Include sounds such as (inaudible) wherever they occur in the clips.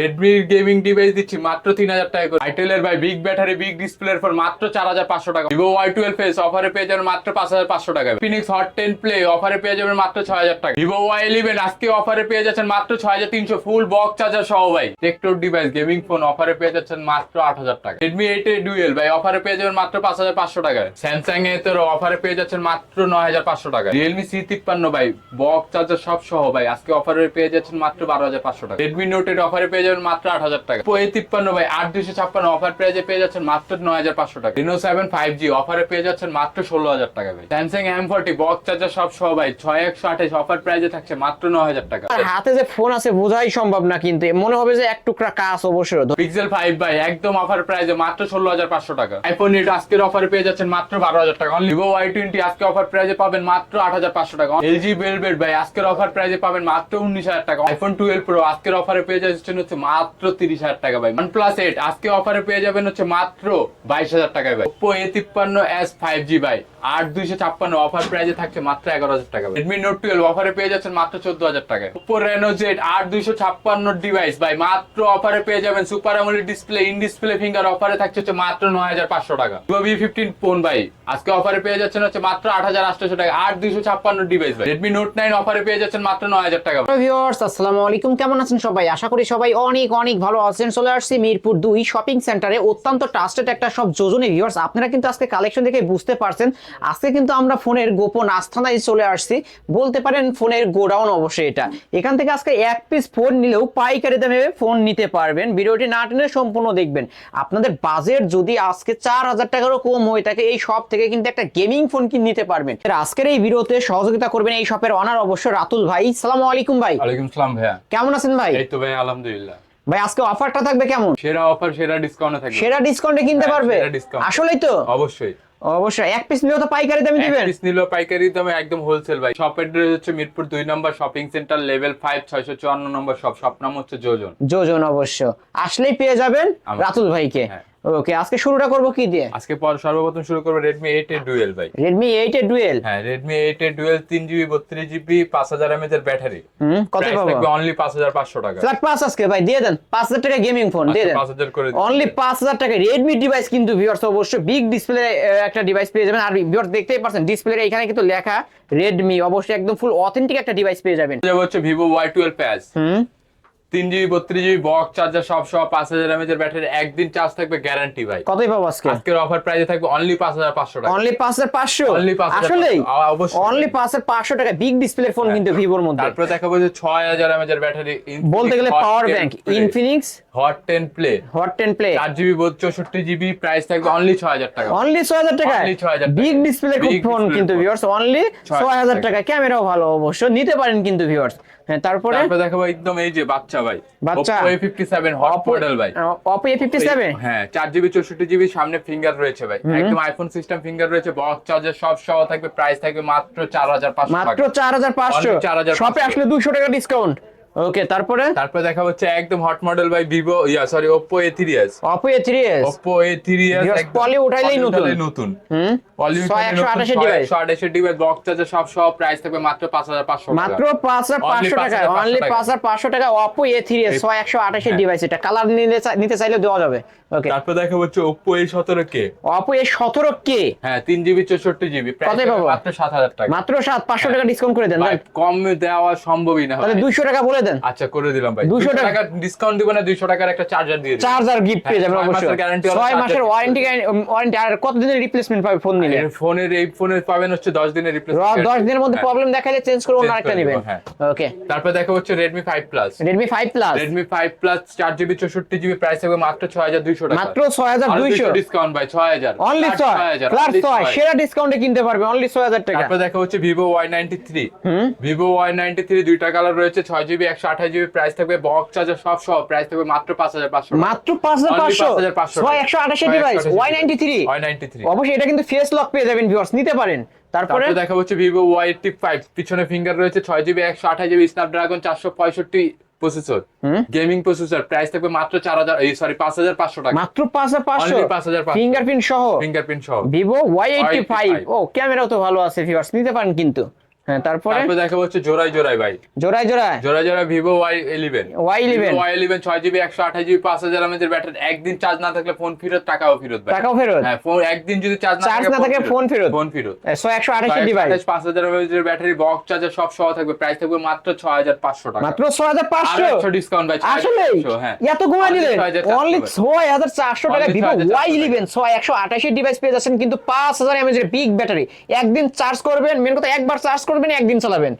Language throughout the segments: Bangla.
রেডমি গেমিং ডিভাইস দিচ্ছি মাত্র তিন হাজার টাকা করে। আইটেলের ভাই বিগ ব্যাটারি বিগ ডিসপ্লের ফর মাত্র চার হাজার পাঁচশো টাকা। ভিভো ওয়াই টুয়েলভ এস অফারে পেয়ে যাবেন মাত্র পাঁচ হাজার পাঁচশো টাকা। ফিনিক্স হট টেন প্লে অফারে পেয়ে যাবেন মাত্র ছয় হাজার টাকা। ভিভো ওয়াই ইলেভেন আজকে অফারে পেয়ে যাচ্ছেন মাত্র ছয় হাজার তিনশো। ফুল বক্স চার্জার সহ ভাই। টেকটোর ডিভাইস গেমিং ফোন অফারে পেয়ে যাচ্ছেন মাত্র আট হাজার টাকা। রেডমি এইট এ ডুয়েল ভাই অফারে পেয়ে যাবেন মাত্র পাঁচ হাজার পাঁচশো টাকা। স্যামসাং এ তো অফারে পেয়ে যাচ্ছেন মাত্র নয় হাজার পাঁচশো টাকা। রিয়েলমি সি তিপ্পান্ন ভাই বক্স চার্জার সব সহ ভাই, আজকে অফারে পেয়ে যাচ্ছেন মাত্র বারো হাজার পাঁচশো টাকা। রেডমি নোট এর অফারে পেয়ে যাবেন মাত্র আট হাজার টাকা। ওই তিপ্পান্ন ভাই আট দুশো ছাপ্পান্ন অফার প্রাইজে পেয়ে যাচ্ছেন মাত্র নয় হাজার পাঁচশো টাকা। রিনো সেভেন ফাইভ জি অফারে পেয়ে যাচ্ছেন মাত্র ষোলো হাজার টাকা ভাই। Samsung M forty box charger সব সহ ভাই ছয় একশো আঠাশ অফার প্রাইজে থাকছে মাত্র নয় হাজার টাকা। হাতে যে ফোন আছে বোঝাই সম্ভব না কিন্তু। মনে হবে যে এক টুকরা কাজ অবশ্যই। পিক্সেল ফাইভ ভাই একদম অফার প্রাইসে মাত্র ষোলো হাজার পাঁচশো টাকা। আইফোন এইট আজকের অফারে পেয়ে যাচ্ছেন মাত্র বারো হাজার টাকা। ভিভো ওয়াই টোয়েন্টি আজকে অফার প্রাইসে পাবেন মাত্র আট হাজার পাঁচশো টাকা। এলজি বেলবেট ভাই আজকের অফার প্রাইসে পাবেন মাত্র উনিশ হাজার টাকা। আইফোন টুয়েলভ প্রো আজকের অফারে পেয়ে যাচ্ছেন হচ্ছে মাত্র তিরিশ হাজার টাকা ভাই। ওয়ান প্লাস এইট আজকে অফারে পেয়ে যাবেন হচ্ছে মাত্র বাইশ হাজার টাকায় ভাই। ওপো এ তিপ্পান্ন এস ফাইভ জি ভাই। আট দুইশো ছাপ্পান্ন অফার প্রাইসে থাকছে মাত্র এগারো হাজার টাকা রেডমি নোট টুয়েলভ অফারে পেয়ে যাচ্ছেন মাত্র চোদ্দ হাজার টাকায়। ওপো রেনো জেড আট দুইশো ছাপ্পান্ন ডিভাইস ভাই। মাত্র অফারে পেয়ে যাবেন সুপার আমলি ডিসপ্লে ইন ডিসপ্লে ফিঙ্গার অফারে থাকছে হচ্ছে মাত্র নয় হাজার পাঁচশো টাকা। ভিভো ভি ফিফটিন ফোন ভাই। আজকে অফারে পেয়ে যাচ্ছেন হচ্ছে মাত্র আট হাজার আটশো টাকা। আট দুইশো ছাপ্পান্ন ডিভাইস ভাই। রেডমি নোট নাইন অফারে পেয়ে যাচ্ছেন মাত্র নয় হাজার টাকা ভিউয়ার্স আসসালামু আলাইকুম। কেমন আছেন সবাই? আশা করি সবাই অনেক অনেক ভালো। আছেন চলে আসছি মিরপুর দুই শপিং সেন্টারে অত্যন্ত ট্রাস্টেড একটা সব যোজনে ভিউয়ার্স আপনারা কিন্তু আজকে কালেকশন দেখে বুঝতে পারছেন। আজকে কিন্তু আমরা ফোনের গোপন আস্থানায় চলে আসছি। বলতে পারেন ফোনের গোডাউন অবশ্যই এটা। এখান থেকে আজকে এক পিস ফোন নিলেও পাইকারি দামে ফোন নিতে পারবেন। ভিডিওটি না টেনে সম্পূর্ণ দেখবেন। আপনাদের বাজেট যদি আজকে চার হাজার টাকারও কম হয়ে থাকে এই শপ থেকে কিন্তু একটা গেমিং ফোন কিনে নিতে পারবেন। আজকের এই ভিডিওতে সহযোগিতা করবেন এই শপের অনার অবশ্য রাতুল ভাই। সালাম আলাইকুম ভাই। ওয়ালাইকুম সালাম ভাইয়া। কেমন আছেন ভাই? এই তো ভাই আলহামদুলিল্লাহ। ভাই আজকে অফারটা থাকবে কেমন? সেরা অফার সেরা ডিসকাউন্টে থাকবে। সেরা ডিসকাউন্টে কিনতে হ্যাঁ, পারবে? আসলেই তো? অবশ্যই। অবশ্যই। এক পিস নিলেও তো পাইকারি দামে দিবেন? পিস নিল পাইকারি দামে একদম হোলসেল ভাই। শপ অ্যাড্রেস হচ্ছে মিরপুর দুই number shopping centre level five ছয়শো চুয়ান্ন নম্বর শপ শপ নাম হচ্ছে যোজন যোজন অবশ্য। আসলেই পেয়ে যাবেন রাতুল ভাইকে। হ্যাঁ। ওকে আজকে শুরুটা করব কি দিয়ে? আজকে পর সর্বপ্রথম শুরু করব রেডমি এইট এর ডুয়েল ভাই। রেডমি এইট এর ডুয়েল হ্যাঁ রেডমি এইট এর ডুয়েল তিন জিবি বত্রিশ জিবি পাঁচ হাজার এমএচ এর ব্যাটারি হুম কত পাবো? অনলি পাঁচ হাজার পাঁচশো টাকা। ফ্ল্যাট পাস আজকে ভাই দিয়ে দেন। পাঁচ হাজার টাকা গেমিং ফোন দিয়ে দেন। পাঁচ হাজার করে দিচ্ছি। অনলি পাঁচ হাজার টাকা রেডমি ডিভাইস কিন্তু ভিউয়ার্স অবশ্যই বিগ ডিসপ্লে একটা ডিভাইস পেয়ে যাবেন। আর ভিউয়ার্স দেখতেই পারছেন ডিসপ্লে এখানে কিন্তু লেখা রেডমি অবশ্যই একদম ফুল অথেন্টিক একটা ডিভাইস পেয়ে যাবেন। যাবে হচ্ছে ওয়াই টুয়েলভ প্যাস হুম। তিন জিবি বত্রিশ জিবি বক্স চার্জার সব সব পাঁচ হাজার এমএচ এর ব্যাটারি একদিন চার্জ থাকবে গ্যারান্টি ভাই। কতই পাবো আজকে? আজকের অফার প্রাইসে থাকবে অনলি পাঁচ হাজার পাঁচশো টাকা। অনলি পাঁচ হাজার পাঁচশো? 5,500 আসলেই? অনলি পাঁচ হাজার পাঁচশো টাকা। বিগ ডিসপ্লে ফোন কিন্তু ভিভোর মধ্যে। তারপরে দেখাবো যে ছয় হাজার এমএচ এর ব্যাটারি বলতে গেলে power bank Infinix hot ten play hot ten play চার জিবি চৌষট্টি জিবি প্রাইস থাকবে অনলি ছয় হাজার টাকা। অনলি ছয় হাজার টাকা Only 6,000 টাকা। বিগ ডিসপ্লে ফোন কিন্তু। ভিউয়ার্স অনলি ছয় হাজার টাকা। টাকা ক্যামেরাও ভালো অবশ্য। নিতে পারেন কিন্তু ভিউয়ার্স হ্যাঁ তারপরে? তারপরে দেখাবো একদম এই যে বাচ্চা ভাই। বাচ্চা। Oppo A57 হট মডেল ভাই। ফিফটি সেভেন হ্যাঁ চার জিবি চৌষট্টি জিবি সামনে ফিঙ্গার রয়েছে ভাই। একদম আইফোন সিস্টেম ফিঙ্গার রয়েছে বক্স চার্জার সব সহ থাকবে প্রাইস থাকবে মাত্র চার হাজার পাঁচশো মাত্র টাকা। চার হাজার পাঁচশো? Only 4,500 শপে আসলে দুশো টাকা ডিসকাউন্ট ওকে তারপরে? তারপরে দেখা হচ্ছে একদম হট মডেল ভাই Vivo yeah sorry S Oppo A three S Viewers, poly উঠাইলেই নতুন। নতুন। হুম? পলি ডিভাইস একশো আঠাশের ডিভাইস বক্স চার্জার সব সব প্রাইস থাকবে মাত্র পাঁচ হাজার পাঁচশো মাত্র পাঁচ হাজার Only পাঁচশো টাকা 5,500 অনলি টাকা। হাজার পাঁচশো টাকা একশো আঠাশের হ্যাঁ। ডিভাইস এটা। কালার নিতে চাইলে দেওয়া যাবে। ওকে তারপর দেখা হচ্ছে এ সতেরো কে এ সতেরো কে হ্যাঁ তিন জিবি চৌষট্টি জিবি প্রাইস কতই পাবো? মাত্র সাত হাজার টাকা। মাত্র সাত পাঁচশো টাকা ডিসকাউন্ট করে দেন ভাই, কম দেওয়া সম্ভবই না তাহলে ভাই। দুইশো টাকা বলে দেন। আচ্ছা করে দিলাম ভাই। 200 দুশো টাকা- ডিসকাউন্ট দিব না দুইশো টাকার একটা চার্জার দিয়ে চার্জার গিফট পেয়ে যাবেন হ্যাঁ, অবশ্যই। মাসের guarantee ছয় মাসের ওয়ারেন্টি ওয়ারেন্টি আর কত দিনের রিপ্লেসমেন্ট পাবে ফোন নিলে? ফোনের এই ফোনের পাবেন হচ্ছে দশ দিনের রিপ্লেসমেন্ট দশ দিনের মধ্যে প্রবলেম দেখালে চেঞ্জ করে অন্য আরেকটা নেবেন। হ্যাঁ। ওকে তারপর দেখা হচ্ছে Redmi five plus Redmi five plus Redmi five plus চার জিবি চৌষট্টি জিবি প্রাইস হবে মাত্র ছয় হাজার 6200 টাকা। মাত্র 6200 ডিসকাউন্ট ভাই 6000 অনলি 6000 ফ্ল্যাট 6 সেরা ডিসকাউন্টে কিনতে পারবে দেখা হচ্ছে Vivo Y93 Vivo Y93 দুইটা কালার রয়েছে 6GB 128GB প্রাইস থাকবে বক্স চার্জার সব সহ অবশ্যই এটা কিন্তু ফেস লক পেয়ে যাবেন নিতে পারেন। তারপরে দেখা হচ্ছে Vivo Y85 পিছনে ফিঙ্গার রয়েছে 6GB 128GB Snapdragon 465 processor gaming processor price থাকবে মাত্র চার হাজার এই সরি পাঁচ হাজার পাঁচশো টাকা। মাত্র পাঁচ হাজার পাঁচশো? পাঁচ হাজার ফিঙ্গারপ্রিন্ট সহ? ফিঙ্গারপ্রিন্ট সহ। ভিভো ওয়াই এইটটি ফাইভ ও ক্যামেরাও তো ভালো আছে ভিউয়ার্স নিতে পারেন কিন্তু। হ্যাঁ তারপরে? তারপর দেখা হচ্ছে জোড়াই জোড়াই ভাই। জোড়ায় জোড়ায়? জোড়া জোড়া Vivo Y eleven Y11 Y eleven ছয় জিবি একশো আঠাশ জিবি পাঁচ হাজার ব্যাটারি একদিন চার্জ না থাকলে ফোন ফেরত টাকাও ফেরত ভাই। টাকাও ফেরত? হ্যাঁ ফোন একদিন যদি চার্জ না থাকে ফোন ফেরত। ফোন ফেরত। একশো আঠাশি ডিভাইস পাঁচ হাজার ব্যাটারি বক্স চার্জার সব সহ থাকবে। প্রাইস থাকবে মাত্র ছয় হাজার পাঁচশো টাকা। মাত্র ছয় হাজার পাঁচশো? ডিসকাউন্ট ভাই আসলে হ্যাঁ। এত দিলেন অনলি ছয় হাজার চারশো টাকা ভিভো ওয়াই ইলেভেন ছয় একশো আঠাশি ডিভাইস পেয়ে যাচ্ছেন কিন্তু পাঁচ হাজার এমএজের বিগ ব্যাটারি একদিন চার্জ করবেন মেন কথা একবার চার্জ করবেন একদিন চালাবেন।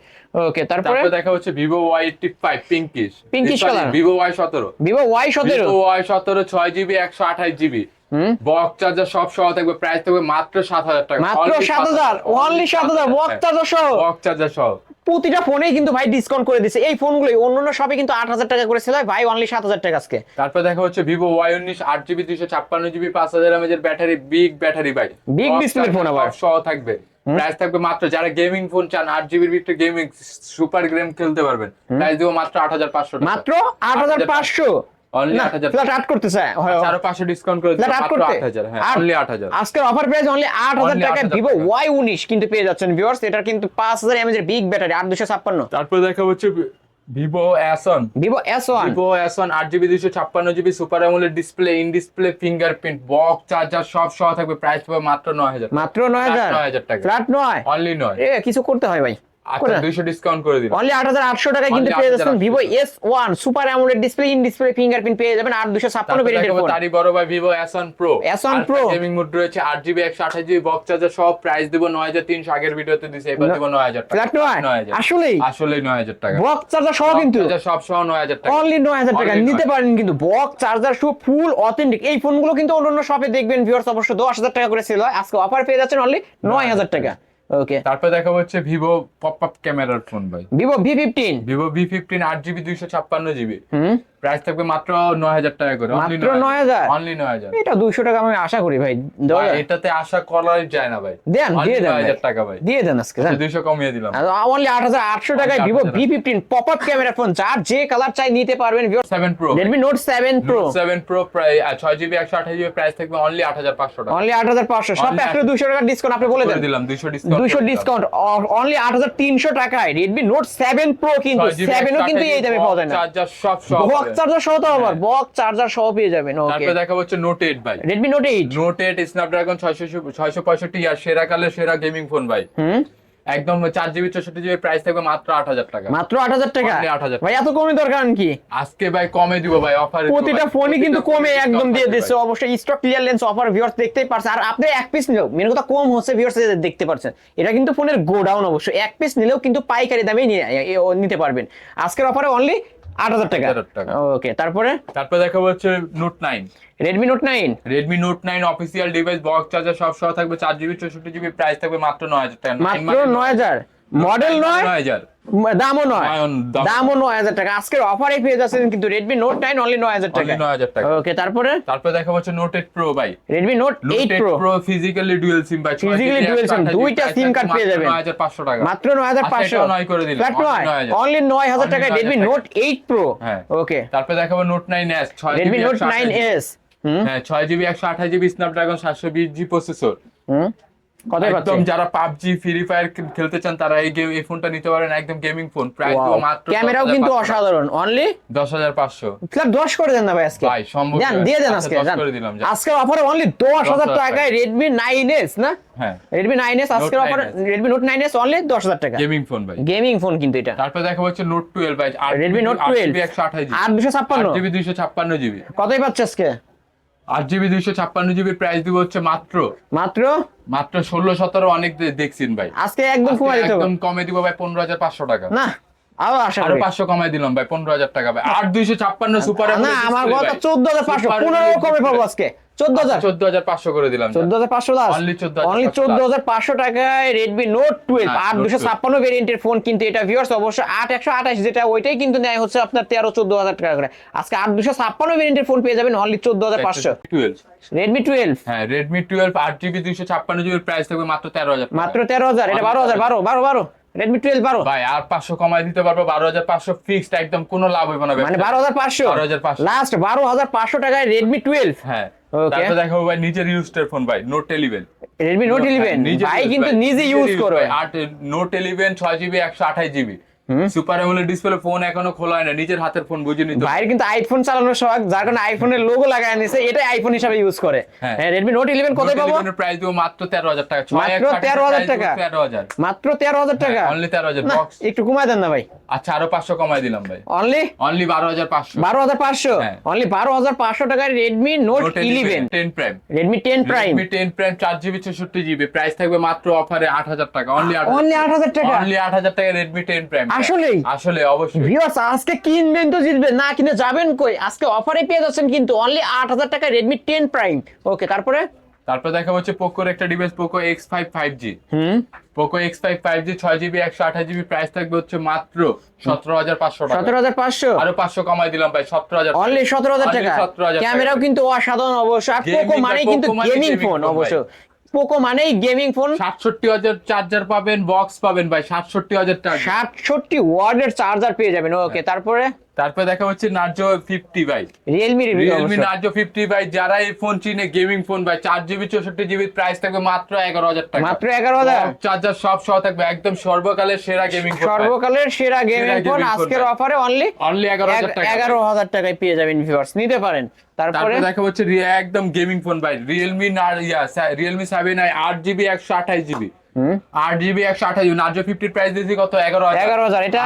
ওকে তারপরে? দেখা হচ্ছে Vivo Y five pinkish Pinkish color। Vivo Y সতেরো। ভিভো ওয়াই সতেরো। ওয়াই সতেরো ছয় জিবি একশো আঠাশ জিবি বক্স চার্জার সব সহ থাকবে প্রাইস থাকবে মাত্র সাত হাজার টাকা। মাত্র সাত হাজার অনলি সাত হাজার বক চার্জার সহ। বক্স চার্জার সহ। প্রতিটা ফোনেই কিন্তু ভাই ডিসকাউন্ট করে দিচ্ছে এই ফোনগুলো অন্যান্য শপে কিন্তু আট হাজার টাকা করে ভাই অনলি সাত হাজার টাকা আজকে। তারপর দেখা হচ্ছে ভিভো ওয়াই উনিশ আট জিবি দুইশো ছাপ্পান্ন জিবি পাঁচ হাজার এমএজের ব্যাটারি বিগ ব্যাটারি ভাই। বিগ Box ফোন আবার। সহ থাকবে। প্রাইস থাকবে মাত্র যারা গেমিং ফোন চান আট জিবির ভিতরে গেমিং সুপার গেম খেলতে পারবেন। প্রাইস দেবো মাত্র আট হাজার পাঁচশো মাত্র আট হাজার পাঁচশো? Only না 8,500 ফ্ল্যাট আট করতে চায় আরও পাঁচশো ডিসকাউন্ট করে আট মাত্র করতে? আট হাজার হ্যাঁ আর অনলি আট হাজার। আজকের অফার অনলি আট হাজার Only টাকায় 8,000 ভিভো টাকা। উনিশ কিন্তু পেয়ে যাচ্ছেন ভিউয়ার্স এটার কিন্তু পাঁচ হাজার এমএজের বিগ ব্যাটারি আট দুশো ছাপ্পান্ন। তারপর দেখা হচ্ছে Vivo অ্যাসন Vivo S one Vivo S one আট জিবি দুইশো ছাপ্পান্ন GB super AMOLED display in display fingerprint box charger সব সহ থাকবে প্রাইস পাবে মাত্র নয় হাজার। মাত্র নয় হাজার। নয় হাজার টাকা। ফ্ল্যাট নয়? অনলি নয়। এ কিছু করতে হয় ভাই। আচ্ছা ডিসকাউন্ট করে দিন অনলি আট হাজার আটশো টাকায় কিন্তু পেয়ে যাচ্ছেন 8,800 Vivo super AMOLED display in display fingerprint পেয়ে যাবেন আট দুশো ছাপ্পান্ন তারপর ভেরিয়েন্টের ফোন তারই বড় ভাই Vivo S one S1 Pro। Gaming mode রয়েছে আট জিবি একশো আঠাশ জিবি বক্স চার্জার সব প্রাইস দিব নয় তিনশো। আগের ভিডিওতে দিছে এবার দিব নয় হাজার টাকা। আসলে টাকা। বক্স চার্জার সহ কিন্তু? সব সহ টাকা। অনলি নয় হাজার টাকা। নিতে পারেন কিন্তু বক্স চার্জার সহ ফুল অথেন্টিক এই ফোনগুলো কিন্তু অন্যান্য শপে দেখবেন ভিউয়ার্স অবশ্য দশ হাজার টাকা করে ছিল আজকে অফার পেয়ে যাচ্ছেন অনলি নয় হাজার টাকা। ওকে তারপর দেখা হচ্ছে ভিভো পপ আপ ক্যামেরার ফোন ভাই। Vivo V fifteen Vivo V fifteen আট জিবি দুইশো ছাপ্পান্ন জিবি হুম। প্রাইস থাকবে মাত্র নয় হাজার টাকা করে। মাত্র 9,000? অনলি নয় হাজার? এটা দুইশো টাকা আমি আশা করি ভাই? এটাতে আশা করাই যায় না ভাই। দেন দিয়ে দেন হাজার ভাই। টাকা ভাই। দিয়ে দেন আজকে জান দুইশো কমিয়ে দিলাম। অনলি আট হাজার আটশো টাকায় Vivo 8,800 V fifteen pop up camera phone যার যে কালার চাই নিতে পারবেন seven pro Redmi note seven pro seven pro প্রায় ছয় জিবি একশো আঠাশ জিবি প্রাইস থাকবে অনলি আট হাজার পাঁচশো টাকা। অনলি আট হাজার পাঁচশো। সব Only একশো দুশো টাকা ডিসকাউন্ট আপনি বলে দেন। দিলাম দুইশো ডিসকাউন্ট দুইশো ডিসকাউন্ট অনলি আট হাজার তিনশো টাকায় রেডমি নোট সেভেন প্রো কিন্তু সেভেনও কিন্তু এই দামে পাওয়া যায় না। চার্জার সব সব বক্স চার্জার সহ তো আবার বক্স চার্জার সহ পেয়ে যাবেন ওকে তারপরে দেখা হচ্ছে নোট এইট ভাই। Redmi note eight note eight Snapdragon ছয়শো ছয়শো আর সেরা কালে সেরা গেমিং ফোন ভাই। হুম? একদম চার জিবি চৌষট্টি জিবি প্রাইস থাকবে মাত্র আট হাজার টাকা। মাত্র আট হাজার টাকা? Only 8,000 ভাই এত কমে দরকার কি? আজকে ভাই কমে দিব ভাই অফার প্রতিটা ফোনই কিন্তু কমে একদম দিয়ে দিচ্ছে। অবশ্যই স্টক ক্লিয়ারেন্স অফার ভিউয়ার্স দেখতেই পারছেন আর আপনি এক পিস নিলেও মেন কথা কম হচ্ছে ভিউয়ার্স দেখতে পারছেন। এটা কিন্তু ফোনের গোডাউন অবশ্যই এক পিস নিলেও কিন্তু পাইকারি দামে নিয়ে নিতে পারবেন। আজকের অফারে অনলি আট হাজার টাকা। 8,000 টাকা। ওকে তারপরে? তারপরে দেখা হচ্ছে note nine Redmi note nine Redmi note nine official device box charger সব সহ থাকবে চার জিবি চৌষট্টি জিবি প্রাইস থাকবে মাত্র নয় হাজার টাকা। মাত্র নয় হাজার? মডেল নয়? দামও নয়। নয়, দাম- দামও নয় হাজার টাকা। আজকের অফারে পেয়ে যাচ্ছেন কিন্তু রেডমি নোট নাইন অনলি নয় হাজার টাকা। নয় হাজার টাকা। ওকে তারপরে? তারপর দেখা হচ্ছে নোট এইট প্রো ভাই। Redmi note eight pro pro physically dual SIM ভাই Physically dual SIM, দুইটা SIM card পেয়ে যাবেন। নয় হাজার পাঁচশো টাকা। মাত্র নয় হাজার পাঁচশো। নয় করে দিলাম ফ্ল্যাট নয়। অনলি নয় হাজার টাকায় Redmi note eight pro. Okay তারপর দেখাবো নোট নাইন এস ছয় রেডমি নোট নাইন এস হ্যাঁ ছয় জিবি একশো আঠাশ জিবি স্ন্যাপড্রাগন সাতশো বিশ জি প্রসেসর একদম যারা পাবজি ফ্রি ফায়ার খেলতে চান তারা এই গেম এই ফোনটা নিতে পারেন একদম গেমিং ফোন প্রাইস Wow. মাত্র ক্যামেরাও কিন্তু অসাধারণ। অনলি দশ হাজার পাঁচশো। ফ্ল্যাট দশ করে দেন না ভাই আজকে। ভাই, সম্ভব দেন দিয়ে দেন আজকে দেন। আজকের অফারে অনলি দশ হাজার 10,000 টাকায় রেডমি নাইন এস না? হ্যাঁ। আজকের 9S অফারে অনলি টাকা। গেমিং ফোন ভাই। গেমিং ফোন কিন্তু এটা। তারপর দেখা হচ্ছে নোট টুয়েলভ ভাই। Redmi Note 12 একশো আঠাশ আট দুশো ছাপ্পান্ন। জিবি দুইশো ছাপ্পান্ন জিবি কতই পাচ্ছে আজকে। আট জিবি দুইশো ছাপ্পান্ন জিবি প্রাইস দিব হচ্ছে মাত্র। মাত্র? মাত্র ষোলো সতেরো অনেক দেখছেন ভাই। আজকে একদম একদম কমে দিব ভাই পনেরো হাজার পাঁচশো টাকা। না আরও আশা আরও পাঁচশো কমাই দিলাম ভাই পনেরো হাজার টাকা ভাই। আট দুইশো ছাপ্পান্ন সুপার না আমার কথা চোদ্দ হাজার পাঁচশো পনেরো কমে পাবো আজকে। চোদ্দ হাজার। চোদ্দ হাজার পাঁচশো করে দিলাম চোদ্দ হাজার পাঁচশো লাস্ট Only 14,500 অনলি চোদ্দ হাজার পাঁচশো টাকায় রেডমি নোট টুয়েলভ আট দুশো ছাপ্পান্ন ভেরিয়েন্টের ফোন কিন্তু এটা ভিউয়ার্স অবশ্য আট একশো আঠাশ যেটা ওইটাই কিন্তু নেয় হচ্ছে আপনার তেরো চোদ্দ হাজার টাকা করে। আজকে আট দুশো ছাপ্পান্ন ভেরিয়েন্টের ফোন পেয়ে যাবেন অনলি চোদ্দ হাজার পাঁচশো। টুয়েলভ রেডমি টুয়েলভ হ্যাঁ রেডমি টুয়েলভ আট জিবি দুইশো ছাপ্পান্ন জিবির প্রাইস থাকবে মাত্র তেরো হাজার মাত্র তেরো হাজার এটা বারো হাজার বারো বারো বারো। রেডমি টুয়েলভ বারো। ভাই আর পাঁচশো কমাই দিতে পারব বারো হাজার পাঁচশো ফিক্সড একদম কোনো লাভ হইব না মানে। বারো হাজার পাঁচশো। 12,500 লাস্ট বারো হাজার পাঁচশো টাকায় রেডমি টুয়েলভ হ্যাঁ. তারপর দেখাবো ভাই নিজের ইউজটার ফোন ভাই note eleven Redmi note eleven ভাই কিন্তু নিজে ইউজ করো। আট নোট ইলেভেন ছয় জিবি একশো আঠাশ GB super AMOLED display phone এখনও খোলা হয় না নিজের হাতের ফোন বুঝে নিতে ভাইয়ের কিন্তু আইফোন চালানোর শখ যার কারণে আইফোনের লোগো লাগায় নিছে এটাই আইফোন হিসাবে ইউজ করে। হ্যাঁ। রেডমি নোট ইলেভেন কোথায় পাবো? প্রাইস দিব মাত্র তেরো হাজার টাকা ছয় মাত্র 13,000 টাকা? তেরো হাজার। মাত্র তেরো হাজার টাকা। অনলি তেরো হাজার না, বক্স একটু কমায় দেন না ভাই। আচ্ছা আরও পাঁচশো কমাই দিলাম ভাই। অনলি অনলি বারো হাজার পাঁচশো। বারো হাজার পাঁচশো? হ্যাঁ। অনলি বারো হাজার পাঁচশো টাকায় Redmi note eleven ten prime Redmi ten prime Redmi ten prime চার জিবি চৌষট্টি জিবি প্রাইস থাকবে মাত্র অফারে আট হাজার টাকা। অনলি আট অনলি আট হাজার টাকা। অনলি আট হাজার টাকা রেডমি টেন প্রাইম আসলেই? আসলে অবশ্যই। ভিউয়ার্স আজকে কিনবেন তো জিতবেন না কিনে যাবেন কই? আজকে অফারে পেয়ে যাচ্ছেন কিন্তু অনলি আট হাজার টাকা রেডমি টেন প্রাইম ওকে তারপরে? তারপর দেখা হচ্ছে পোকোর একটা device Poco X five five G হুম। Poco X five five G ছয় জিবি একশো আঠাশ জিবি প্রাইস থাকবে হচ্ছে মাত্র সতেরো হাজার পাঁচশো টাকা। সতেরো হাজার পাঁচশো? আরও পাঁচশো কমাই দিলাম ভাই সতেরো হাজার অনলি সতেরো হাজার টাকা। 17,000 ক্যামেরাও টাকা। কিন্তু অসাধারণ অবশ্য। আর পোকো বা মানেই কিন্তু মানে গেমিং ফোন অবশ্য। পোকো মানেই গেমিং ফোন সাতষট্টি হাজার চার্জার পাবেন বক্স পাবেন ভাই সাতষট্টি হাজার টাকা। সাতষট্টি ওয়ার্ডের চার্জার পেয়ে যাবেন ওকে হ্যাঁ। তারপরে? তারপরে দেখা হচ্ছে নার্জো ফিফটি ভাই। রিয়েলমি রিয়েলমি নার্জো ফিফটি ভাই যারা এই ফোন চিনে গেমিং ফোন বাই চার জিবি চৌষট্টি জিবি প্রাইস থাকবে মাত্র এগারো হাজার টাকা। মাত্র এগারো হাজার? চার্জার সব সহ থাকবে একদম সর্বকালের সেরা গেমিং ফোন সর্বকালের সেরা গেমিং ফোন আজকের অফারে অনলি অনলি এগারো হাজার টাকা। এগারো হাজার টাকায় পেয়ে যাবেন ভিউয়ার্স নিতে পারেন। তারপরে? দেখা হচ্ছে একদম গেমিং ফোন ভাই রিয়েলমি না রিয়েলমি সেভেন আই আট জিবি একশো আঠাশ জিবি আট জিবি একশো আঠাশ জিবি নার্জো ফিফটির প্রাইস দিয়েছি কত? এগারো এগারো হাজার এটা?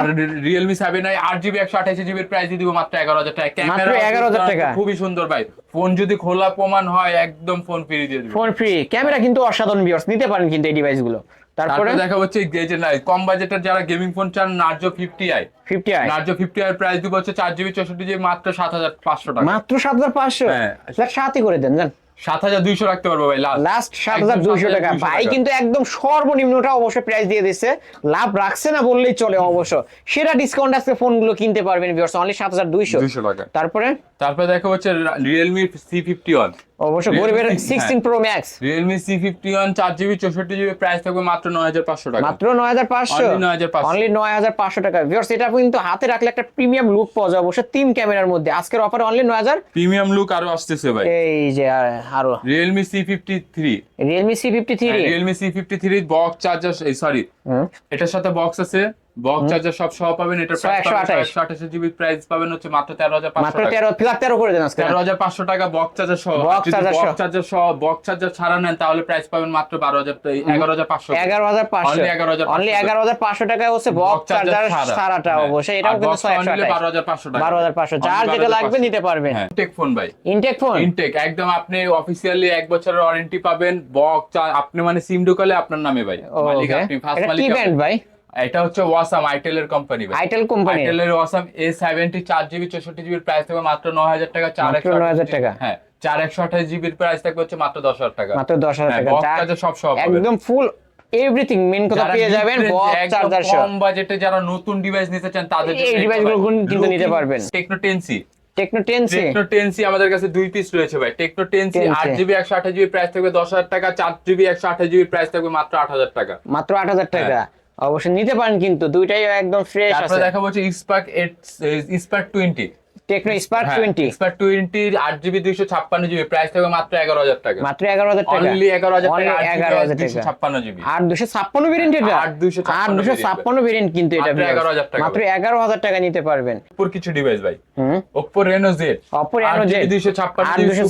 রিয়েলমি সেভেন আই আট জিবি একশো আঠাশ জিবির প্রাইস দিয়ে দিব মাত্র এগারো হাজার টাকা। ক্যামেরা 11,000 টাকা। খুবই সুন্দর ভাই। ফোন যদি খোলা প্রমাণ হয় একদম ফোন ফ্রি দিয়ে দিবে। ফোন ফ্রি ক্যামেরা কিন্তু অসাধারণ ভিউয়ার্স নিতে পারেন কিন্তু এই ডিভাইসগুলো। তারপরে? দেখা হচ্ছে যে যে নাই কম বাজেটের যারা গেমিং ফোন চান Narzo fifty i fifty i Narzo fifty i price দিব হচ্ছে চার জিবি চৌষট্টি জিবি মাত্র সাত হাজার পাঁচশো টাকা। মাত্র সাত হাজার পাঁচশো? হ্যাঁ। সাতই করে দেন জান। সাত হাজার দুইশো রাখতে পারব ভাই লাস্ট লাস্ট সাত হাজার দুইশো টাকা। ভাই কিন্তু একদম সর্বনিম্নটা অবশ্যই প্রাইস দিয়ে দিচ্ছে লাভ রাখছে না বললেই চলে অবশ্য। সেরা ডিসকাউন্ট আজকে ফোনগুলো কিনতে পারবেন ভিউয়ার্স অনলি সাত হাজার দুইশো। দুইশো টাকা। তারপরে? তারপরে দেখো হচ্ছে রিয়েলমি সি ফিফটি ওয়ান অবশ্য গরিবের sixteen. Pro max Realme C fifty one চার জিবি চৌষট্টি জিবি প্রাইস থাকবে মাত্র নয় হাজার পাঁচশো টাকা। মাত্র নয় হাজার পাঁচশো? Only 9,500 অনলি নয় হাজার পাঁচশো টাকা। ভিউয়ার্স এটা কিন্তু হাতে রাখলে একটা প্রিমিয়াম লুক পাওয়া যায় অবশ্য তিন ক্যামেরার মধ্যে। আজকের অফার অনলি নয় হাজার? প্রিমিয়াম লুক আরও আসতেছে ভাই। এই যে আরও Realme C fifty three Realme C fifty three Realme C fifty three box charger sorry এটার সাথে বক্স আছে বক্স চার্জার সব সহ পাবেন এটা জিবি প্রাইস পাবেন হচ্ছে মাত্র তেরো হাজার মাত্র পাঁচশো টাকা। তেরো ফিলার তেরো করে দেন আজকে। তেরো হাজার পাঁচশো টাকা বক্স চার্জার সহ। বক্স চার্জার সহ। বক্স চার্জার ছাড়া নেন তাহলে প্রাইস পাবেন মাত্র বারো হাজার এগারো হাজার পাঁচশো। এগারো হাজার পাঁচশো। Only 11,500 অনলি এগারো হাজার পাঁচশো টাকায় হচ্ছে বক্স চার্জার সারাটা অবশ্যই। এটাও কিন্তু ছয় একশো বারো আঠাশ। হাজার পাঁচশো টাকা। বারো হাজার পাঁচশো। যার যেটা লাগবে নিতে পারবেন। টেক ফোন ভাই। ইনটেক ফোন ইনটেক একদম আপনি অফিসিয়ালি এক বছরের ওয়ারেন্টি পাবেন। বক্স আপনি মানে সিম ঢুকালে আপনার নামে ভাই। মালিক আপনি ফার্স্ট মালিক ভাই? এটা হচ্ছে ওয়াসাম আইটেলের কোম্পানি ভাই। আইটেল কোম্পানি আইটেলের ওয়াসাম এ সেভেন্টি চার জিবি চৌষট্টি জিবির প্রাইস থাকবে মাত্র নয় হাজার টাকা চার একশো হাজার টাকা। হ্যাঁ চার একশো আঠাশ জিবির প্রাইস থাকবে হচ্ছে মাত্র দশ হাজার টাকা। মাত্র দশ হাজার হ্যাঁ, টাকা। charger সব একদম ফুল এভরিথিং মেন কথা পেয়ে যাবেন বক্স চার্জার সহ। কম বাজেটে যারা নতুন ডিভাইস নিতে চান তাদের এই কিন্তু নিতে পারবেন। Tecno ten C Tecno ten C Tecno আমাদের কাছে দুই পিস রয়েছে ভাই। টেকনো টেনসি 10C আট জিবি একশো আঠাশ জিবি প্রাইস থাকবে দশ হাজার টাকা চার জিবি একশো আঠাশ জিবি প্রাইস থাকবে মাত্র আট হাজার টাকা। মাত্র আট হাজার টাকা। অবশ্যই নিতে পারেন কিন্তু দুইটাই একদম ফ্রেশ আছে তারপরে আছে। দেখা হচ্ছে Spark eight Spark twenty Tecno Spark twenty Spark twenty আট জিবি দুইশো ছাপ্পান্ন জিবি প্রাইস থাকবে মাত্র এগারো হাজার টাকা। মাত্র এগারো হাজার টাকা। অনলি এগারো হাজার Only টাকা এগারো হাজার দুইশো টাকা। ছাপ্পান্ন জিবি আর দুশো ছাপ্পান্ন ভেরিয়েন্ট এটা। আট দুইশো ছাপ্পান্ন আর দুশো variant ছাপ্পান্ন ভেরিয়েন্ট কিন্তু এটা মাত্র 11,000 টাকা। মাত্র এগারো হাজার টাকা নিতে পারবেন। ওপোর কিছু ডিভাইস ভাই। Oppo Reno Z, ছাপ্পান্ন আট জিবি দুইশো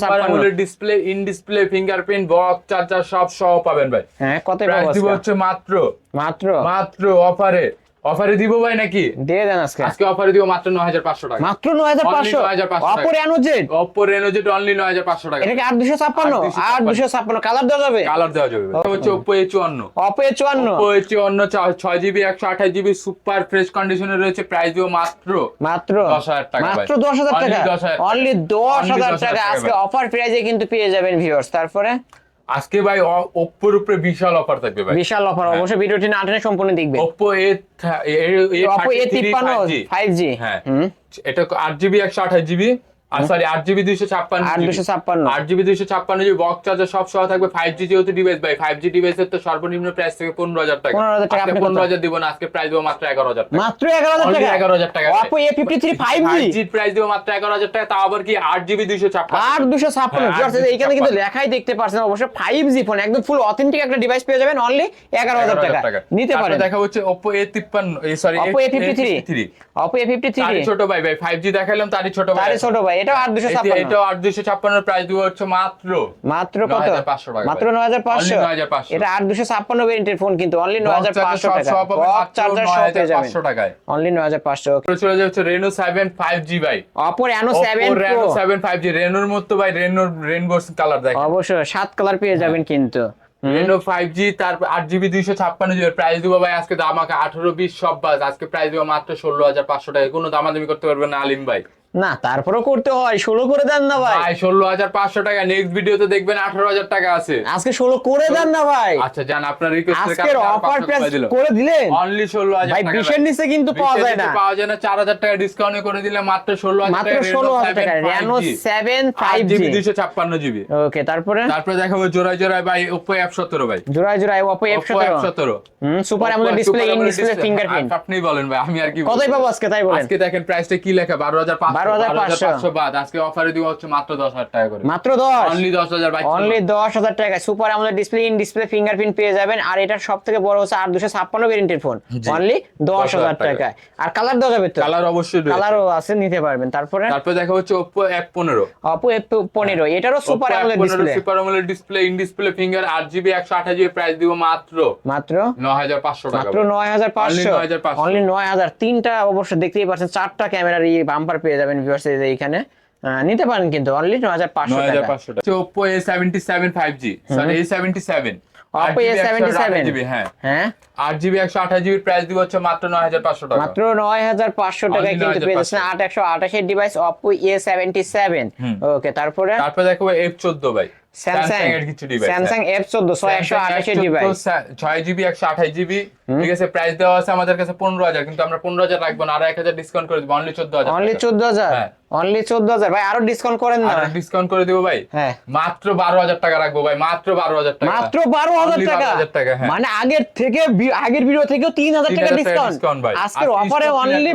সুপার ছাপ্পান্ন। Display in display fingerprint box charger সব সহ পাবেন ভাই। হ্যাঁ কত প্রাইস পাবো দিব হচ্ছে মাত্র। মাত্র? মাত্র অফারে অফারে দিব ভাই নাকি? দিয়ে দেন আজকে। আজকে অফারে দিব মাত্র নয় হাজার পাঁচশো টাকা। মাত্র নয় হাজার Only পাঁচশো 9,500 অপর ওপো রেনো জেড অনলি নয় হাজার পাঁচশো টাকা। এটা কি আট দুশো ছাপ্পান্ন? 8,256 আট দুশো ছাপ্পান্ন। কালার দেওয়া যাবে? কালার দেওয়া যাবে। এটা হচ্ছে ওপো এ চুয়ান্ন। ছয় জিবি একশো আঠাশ জিবি সুপার ফ্রেশ কন্ডিশনে রয়েছে। প্রাইস দিব মাত্র মাত্র 10,000 টাকা মাত্র দশ হাজার টাকা। 10,000 টাকা। অনলি দশ হাজার 10,000 টাকা। আজকে অফার প্রাইজে কিন্তু পেয়ে যাবেন ভিউয়ার্স তারপরে? আজকে ভাই ওপ্পোর উপরে বিশাল অফার থাকবে ভাই। বিশাল অফার হ্যাঁ। অবশ্যই ভিডিওটি না টেনে সম্পূর্ণ দেখবে ওপ্পো এ অপো এ তিপ্পান্ন ফাইভ জি হ্যাঁ। এটা আট জিবি একশো আঠাশ জিবি আর সরি আট জিবি দুইশো ছাপ্পান্ন আট দুশো ছাপ্পান্ন। আট জিবি দুইশো ছাপ্পান্ন জিবি বক্স চার্জার সব সহ থাকবে ফাইভ জি যেহেতু ডিভাইস ভাই। ফাইভ জি ডিভাইসের তো সর্বনিম্ন প্রাইস থেকে পনেরো হাজার টাকা। 15,000 টাকা, পনেরো হাজার দিব না আজকে প্রাইস দেবো মাত্র এগারো হাজার টাকা। মাত্র এগারো হাজার টাকা? 11,000 টাকা। Oppo A fifty three five five G G price দেবো মাত্র এগারো হাজার টাকা তাও আবার কি আট জিবি দুইশো ছাপ্পান্ন? আট দুশো ছাপ্পান্ন হ্যাঁ, Viewers, 8,256 এইখানে কিন্তু লেখাই দেখতে পাচ্ছেন অবশ্য ফাইভ জি ফোন একদম ফুল অথেন্টিক একটা ডিভাইস পেয়ে যাবেন অনলি এগারো হাজার টাকা। নিতে পারেন। দেখা হচ্ছে Oppo A53 এই sorry Oppo A fifty three Oppo A fifty three ছোট ভাই ভাই 5G দেখাইলাম তারই ছোট ভাই ছোট ভাই দুশো ছাপ্পান্ন। এটাও 8256 প্রাইস দিব হচ্ছে মাত্র মাত্র কত? 9,500 টাকা মাত্র ভাই। নয় হাজার পাঁচশো? Only 9,500 এটা আট দুশো ছাপ্পান্ন ভেরিয়েন্টের ফোন কিন্তু অনলি নয় হাজার পাঁচশো সব টাকা চার্জার সব পেয়ে যাবেন। 9,500 টাকায়। অনলি নয় হাজার পাঁচশো তারপরে চলে যাচ্ছে Reno 7 5G ভাই। Oppo Reno seven Oppo Reno 7 5G রেনোর মতো ভাই রেনোর রেনবো কালার দেখেন। অবশ্য সাত কালার পেয়ে যাবেন কিন্তু। রেনো ফাইভ জি তারপর আট জিবি দুইশো ছাপ্পান্ন জিবি প্রাইস দিব ভাই আজকে দাম আঠারো বিশ সব বাস আজকে প্রাইস দিব মাত্র ষোলো হাজার পাঁচশো টাকা কোনো দামাদামি করতে পারবে না আলিম ভাই। না তারপরেও করতে হয় ষোলো করে দেন না ভাই। ভাই ষোলো হাজার পাঁচশো টাকা নেক্সট ভিডিওতে দেখবেন আঠারো হাজার টাকা আছে। আজকে ষোলো করে দেন না ভাই। আচ্ছা জান আপনার আজকের অফার প্রাইস করে দিলেন? অনলি ষোলো হাজার ভাই, বিশের নিচে কিন্তু পাওয়া যায় না। পাওয়া যায় না চার হাজার টাকা ডিসকাউন্ট করে দিলে মাত্র ষোলো হাজার মাত্র ষোলো হাজার টাকা রেনো সেভেন ফাইভ জিবি দুইশো ছাপ্পান্ন জিবি ওকে তারপরে? তারপরে দেখাবো জোড়ায় জোড়ায় ভাই ওপো অ্যাপ সতেরো ভাই। জোড়ায় জোড়ায় এফ ওপো অ্যাপ সতেরো। Super AMOLED display in display fingerprint আপনি বলেন ভাই আমি আর কি কতই পাবো আজকে তাই বলেন। আজকে দেখেন প্রাইসটা কি লেখা? বারো হাজার পাঁচশো 12,500 বাদ আজকে অফারে দিব হচ্ছে মাত্র দশ হাজার টাকা করে। মাত্র দশ? অনলি দশ হাজার অনলি দশ হাজার টাকা। Super AMOLED display in display fingerprint পেয়ে যাবেন। আর এটার সব থেকে বড় হচ্ছে আর দুশো ছাপ্পান্ন ভেরিয়েন্টের ফোন অনলি দশ হাজার টাকা। আর কালার দেওয়া যাবে তো? কালার অবশ্যই কালারও আছে নিতে পারবেন। তারপরে? তারপরে দেখা হচ্ছে ওপো অ্যাপ পনেরো। অপো এফ পনেরো। এটারও super display super display in display finger আট জিবি একশো আঠাশ জিবি প্রাইস দিব মাত্র। মাত্র? ন হাজার পাঁচশো টাকা মাত্র নয় হাজার পাঁচশো? 9,500 অনলি নয় হাজার। তিনটা অবশ্য দেখতেই পাচ্ছেন চারটা ক্যামেরার এই বাম্পার পেয়ে যাবেন। ভিউয়ার্স যে এখানে নিতে পারেন কিন্তু অনলি নয় হাজার পাঁচশো নয় হাজার পাঁচশো টাকা। Oppo A seventy seven five G sorry A seventy seven Oppo A77 GB হ্যাঁ। হ্যাঁ। আট জিবি একশো আঠাশ জিবি প্রাইস দিব হচ্ছে মাত্র নয় হাজার পাঁচশো টাকা। মাত্র নয় হাজার পাঁচশো টাকায় কিন্তু পেয়ে যাচ্ছেন আট একশো আঠাশের device Oppo A seventy seven okay তারপরে? তারপরে দেখো এফ চোদ্দ ভাই। স্যামসাং এর কিছু ডিভাইস স্যামসাং এফ চোদ্দ ছয় একশো আঠাশের ডিভাইস ছয় জিবি একশো আঠাশ জিবি ঠিক আছে প্রাইস দেওয়া আছে আমাদের কাছে পনেরো হাজার কিন্তু আমরা পনেরো হাজার রাখব না আর এক হাজার ডিসকাউন্ট করে দিবো অনলি চোদ্দ হাজার অনলি চোদ্দ হাজার? হ্যাঁ। অনলি 14000 ভাই আরও ডিসকাউন্ট করেন না। ডিসকাউন্ট করে দিব ভাই। হ্যাঁ। মাত্র 12000 টাকা রাখব ভাই মাত্র 12000 টাকা। মাত্র 12000 টাকা। হ্যাঁ। মানে আগের থেকে আগের ভিডিও থেকে 3000 টাকা ডিসকাউন্ট আজকে অফারে অনলি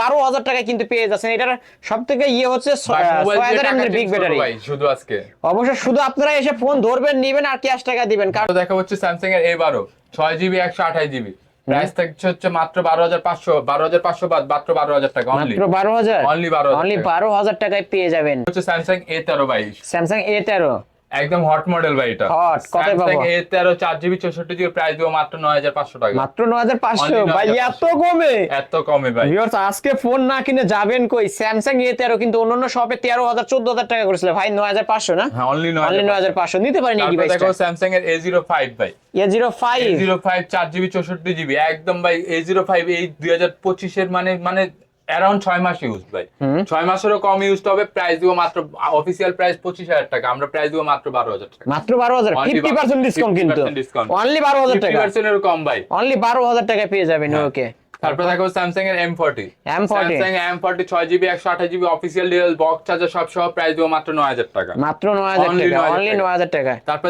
12000 টাকা কিন্তু পেয়ে যাচ্ছেন। এটার সব থেকে ইয়ে হচ্ছে 6000 বিগ ব্যাটারি শুধু আজকে। অবশ্য শুধু আপনারা এসে ফোন ধরবেন নিবেন আর ক্যাশ টাকা দিবেন। কারণ দেখা হচ্ছে স্যামসাং এর A12 6GB 128GB প্রাইস থাকছে হচ্ছে মাত্র বারো হাজার পাঁচশো বারো হাজার পাঁচশো বাদ মাত্র বারো হাজার টাকা অনলি মাত্র বারো হাজার? Only 12,000 only. বারো হাজার টাকায় পেয়ে যাবেন। হচ্ছে স্যামসাং এ তেরো বাইশ। স্যামসাং এ তেরো। একদম হট মডেল ভাই এটা। কতই স্যামসাং পাবো? এ তেরো চার জিবি চৌষট্টি জিবি প্রাইস দিব মাত্র নয় হাজার পাঁচশো টাকা। মাত্র নয় হাজার পাঁচশো? Only ভাই এত কমে? এত কমে ভাই। Viewers, আজকে ফোন না কিনে যাবেন কই? স্যামসাং এ তেরো কিন্তু অন্যান্য শপে তেরো হাজার চোদ্দ হাজার টাকা করেছিল। ভাই নয় হাজার পাঁচশো না? হ্যাঁ অনলি নয় অনলি নয় হাজার পাঁচশো। নিতে পারেন এই তারপর ডিভাইসটা দেখো স্যামসাং এর এ জিরো ফাইভ ভাই। A zero five zero five চার জিবি চৌষট্টি জিবি একদম ভাই এ জিরো ফাইভ এই দুই হাজার পঁচিশের মানে মানে অ্যারাউন্ড ছয় মাস ইউজ ভাই। ছয় মাসেরও কম ইউজ হবে প্রাইস দিব মাত্র অফিসিয়াল প্রাইস পঁচিশ হাজার টাকা আমরা প্রাইস দিব মাত্র বারো হাজার টাকা। মাত্র বারো হাজার ফিফটি পার্সেন্ট ডিসকাউন্ট কিন্তু। 50% অনলি বারো হাজার টাকা। পার্সেন্টের কম ভাই। অনলি বারো হাজার টাকা পেয়ে যাবেন হ্যাঁ। ওকে তারপর স্যামসাং এর M forty M40 Samsung M forty ছয় জিবি একশো আঠাশ GB official detail box charger সব সহ প্রাইস দিব মাত্র নয় হাজার টাকা। মাত্র নয় হাজার টাকা অনলি নয় হাজার টাকা তারপর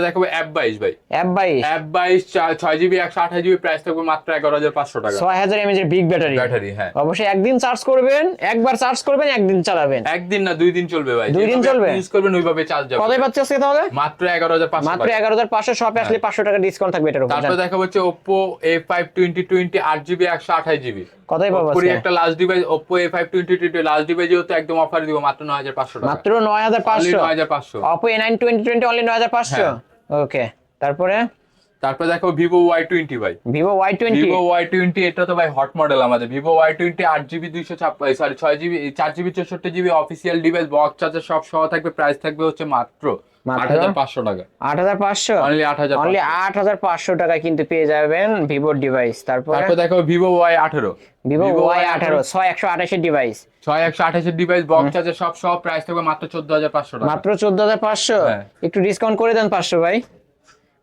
বাইশ ভাই। বাইশ। বাইশ ছয় জিবি একশো আঠাশ জিবি প্রাইস থাকবে মাত্র এগারো হাজার পাঁচশো টাকা। ছয় হাজার এমএজ এর বিগ ব্যাটারি ব্যাটারি হ্যাঁ। অবশ্যই একদিন চার্জ করবেন একবার চার্জ করবেন একদিন চালাবেন। একদিন না দুই দিন চলবে ভাই। দুই দিন চলবে? ইউজ করবেন ওইভাবে চার্জ যাবে। কতই পাচ্ছে আজকে তাহলে? মাত্র এগারো হাজার পাঁচশো মাত্র এগারো হাজার পাঁচশো শপে আসলে পাঁচশো টাকা ডিসকাউন্ট থাকবে এটার উপর তারপর দেখা হচ্ছে Oppo A five twenty twenty আট জিবি একশো আঠাশ জিবি। কথাই পাবো পুরি একটা লাস্ট ডিভাইস লাস্ট ডিভাইস যেহেতু একদম অফার দিব মাত্র টাকা। মাত্র পাঁচশো? হ্যাঁ। ওকে তারপরে? তারপর দেখো ভিভো ওয়াই টোয়েন্টি ভাই। Vivo Y twenty Vivo Y twenty এটা তো ভাই হট মডেল আমাদের। ভিভো ওয়াই টোয়েন্টি আট জিবি দুইশো সরি ছয় জিবি চার জিবি চৌষট্টি GB official device box charger সব সহ থাকবে। প্রাইস থাকবে হচ্ছে মাত্র মাত্র? আট হাজার পাঁচশো টাকা। আট হাজার পাঁচশো? অনলি আট হাজার অনলি আট হাজার পাঁচশো কিন্তু পেয়ে যাবেন ভিভোর ডিভাইস তারপরে? তারপর দেখো ভিভো ওয়াই আঠারো। ভিভো ওয়াই আঠারো। ছয় একশো আঠাশের ডিভাইস ছয় একশো আঠাশের ডিভাইস বক্স চার্জার সব প্রাইস থাকবে মাত্র চোদ্দ হাজার পাঁচশো টাকা। মাত্র চোদ্দ হাজার পাঁচশো? হ্যাঁ। একটু ডিসকাউন্ট করে দেন পাঁচশো ভাই।